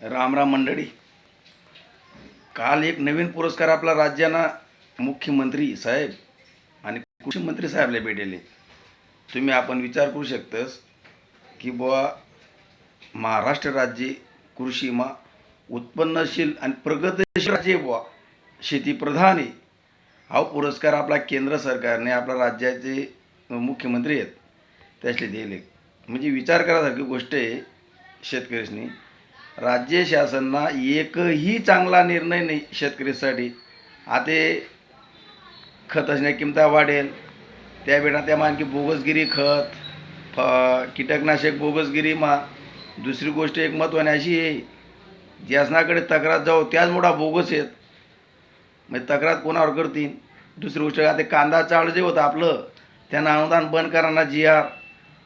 राम राम मंडळी. काल एक नवीन पुरस्कार आपला राज्याना मुख्यमंत्री साहेब आणि कृषी मंत्री साहेबला भेटले. तुम्ही आपण विचार करू शकतस की बुवा महाराष्ट्र राज्य कृषीमा उत्पन्नशील आणि प्रगतशील राज्य आहे बुवा. शेतीप्रधान आहे. हा पुरस्कार आपला केंद्र सरकारने आपल्या राज्याचे मुख्यमंत्री आहेत त्यासले दिले. म्हणजे विचार करासारखी गोष्ट आहे शेतकऱ्यांनी राज्य शासनाना एकही चांगला निर्णय नाही शेतकरीसाठी. आता खत असण्या वाढेल. त्या वेळा त्या आणखी बोगसगिरी खत फ कीटकनाशक बोगसगिरी मा. दुसरी गोष्ट एक महत्त्वाने अशी आहे ज्यासनाकडे तक्रार जाऊ त्याच मोठा बोगस आहेत. म्हणजे तक्रार कोणावर करतील? दुसरी गोष्ट आता कांदा चाळ जे होतं आपलं त्यांना अनुदान बंद करा ना जी आर.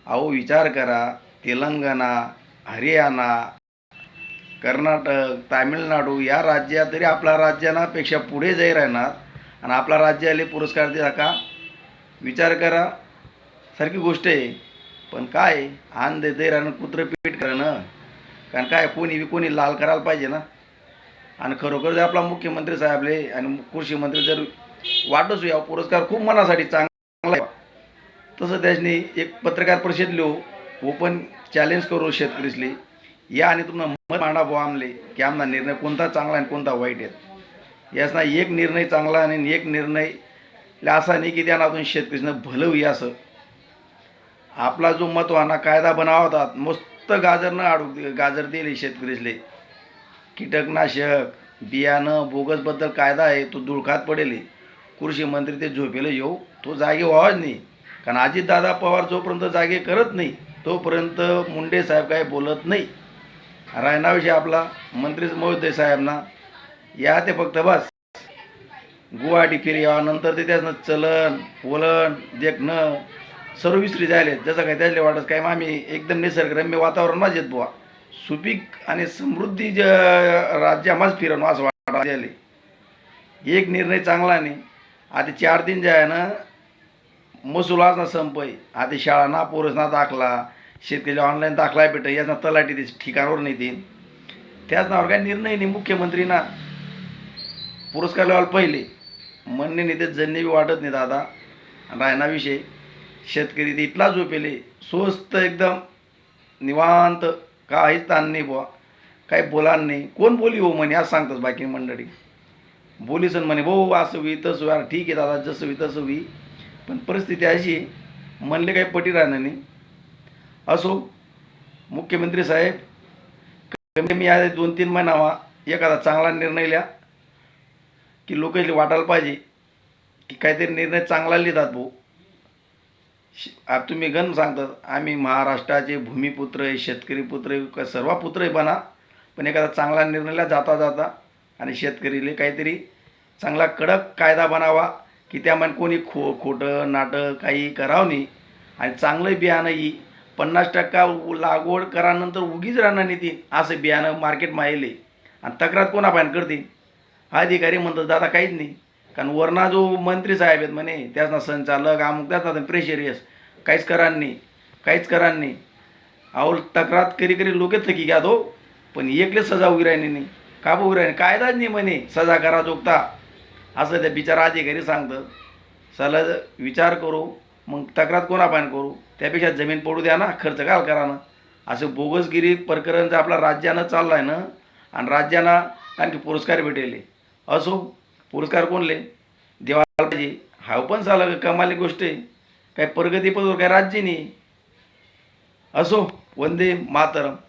अहो विचार करा तेलंगणा हरियाणा कर्नाटक तामिळनाडू या राज्यात तरी आपल्या राज्यानापेक्षा पुढे जाई राहणार आणि आपला राज्याला पुरस्कार द्या का? विचार करा. सारखी गोष्ट आहे. पण काय? आन देते राहणं कुत्रं पीठ करणं. कारण काय? कोणी बी कोणी लाल करायला पाहिजे ना. आणि खरोखर जर आपला मुख्यमंत्री साहेबले आणि कृषी मंत्री जर वाटच या पुरस्कार खूप मनासाठी चांगला आहे. तसं त्याने एक पत्रकार परिषद लिहू. ओपन चॅलेंज करू शेतकरीसले. या आणि तुम्हाला मत मांडा बुवा आमले की आमना निर्णय कोणता चांगला आणि कोणता वाईट आहे. यासना एक निर्णय चांगला आणि एक निर्णय असा नाही की त्यांना अजून शेतकरीनं भलं होई असं. आपला जो महत्वाना कायदा बनावा होता मस्त गाजर न आडू गाजर दिले शेतकरीसले. कीटकनाशक बियाणं बोगसबद्दल कायदा आहे तो दुळखात पडेल. कृषी मंत्री ते झोपेला येऊ तो जागे व्हावाच नाही. कारण अजितदादा पवार जोपर्यंत जागे करत नाही तोपर्यंत मुंडे साहेब काही बोलत नाही. रायनाविषयी आपला मंत्री महोदय साहेबना या ते फक्त बस. गुवाहाटी फिरी या नंतर ते त्याचं चलन वलन देखणं सर्व विसरी जायले. जसं काय त्याच्या वाटत काय मग आम्ही एकदम निसर्गरम्य वातावरणात येत बुवा. सुपीक आणि समृद्धी ज राज्य आम्हाच फिरणं असं वाटत एक निर्णय चांगला नाही आता चार दिन जे आहे ना महसुलाचा संप संपय. आता शाळांना पोरसना दाखला. शेतकरी ऑनलाईन दाखला भेट याचा तलाठी ते ठिकाणावर नाही देईन. त्याच नावावर काय निर्णय नाही मुख्यमंत्रींना पुरस्कार लेवाल पहिले. म्हणणे नाही ते जन्ने बी वाटत नाही दादा. रायनाविषयी शेतकरी ते इथला झोपेले स्वस्त एकदम निवांत काहीच ताण नाही बुवा. काही बोला नाही. कोण बोली हो म्हणे आज सांगतोच बाकी मंडळी. बोलीसन म्हणे भाऊ असं होई तसं होई. अरे ठीक आहे दादा जसं होई तसं होई. पण परिस्थिती अशी आहे, म्हणले काही पटी राहणार नाही. असो मुख्यमंत्री साहेब कमी मी आज दोन तीन महिनावा एखादा चांगला निर्णय लिहा की लोकांनी वाटायला पाहिजे की काहीतरी निर्णय चांगला लिहितात भाऊ. आप तुम्ही गण सांगतात आम्ही महाराष्ट्राचे भूमिपुत्र आहे शेतकरी पुत्र आहे सर्व पुत्र आहे बना पण एखादा चांगला निर्णयला जाता जाता आणि शेतकरीले काहीतरी चांगला कडक कायदा बनावा की त्यामध्ये कोणी खो खोटं नाटक काही करावं नाही आणि चांगलं बियाणं येई पन्नास टक्का लागवड करानंतर उगीच राहणार नाही ती. असं बियाणं मार्केट येईल आणि तक्रार कोणा पाहिजे करतील? हा अधिकारी म्हणतात दादा काहीच नाही. कारण वरना जो मंत्री साहेब आहेत म्हणे त्याचा संचालक अमुक त्याचा प्रेशर येस काहीच करान नाही. काहीच करान नाही. अहो तक्रार करी करी लोक थकी घ्या दो पण एकले सजा उभी राहिली नाही. का बा उभी राहिली? कायदाच नाही म्हणे सजा करा जोगता. असं त्या बिचारा अधिकारी सांगतं चला विचार करू. मग तक्रार कोणा पाहिजे करू? त्यापेक्षा जमीन पडू द्या ना खर्च काल करा ना. असं बोगसगिरी प्रकरण जर आपला राज्यानं चाललं आहे ना आणि राज्यानं आणखी पुरस्कार भेटेले. असो पुरस्कार कोणले? देवाला पाहिजे. हा पण झालं कमाली गोष्ट आहे. काय प्रगतीपदवर काय राज्य नाही. असो वंदे मातरम.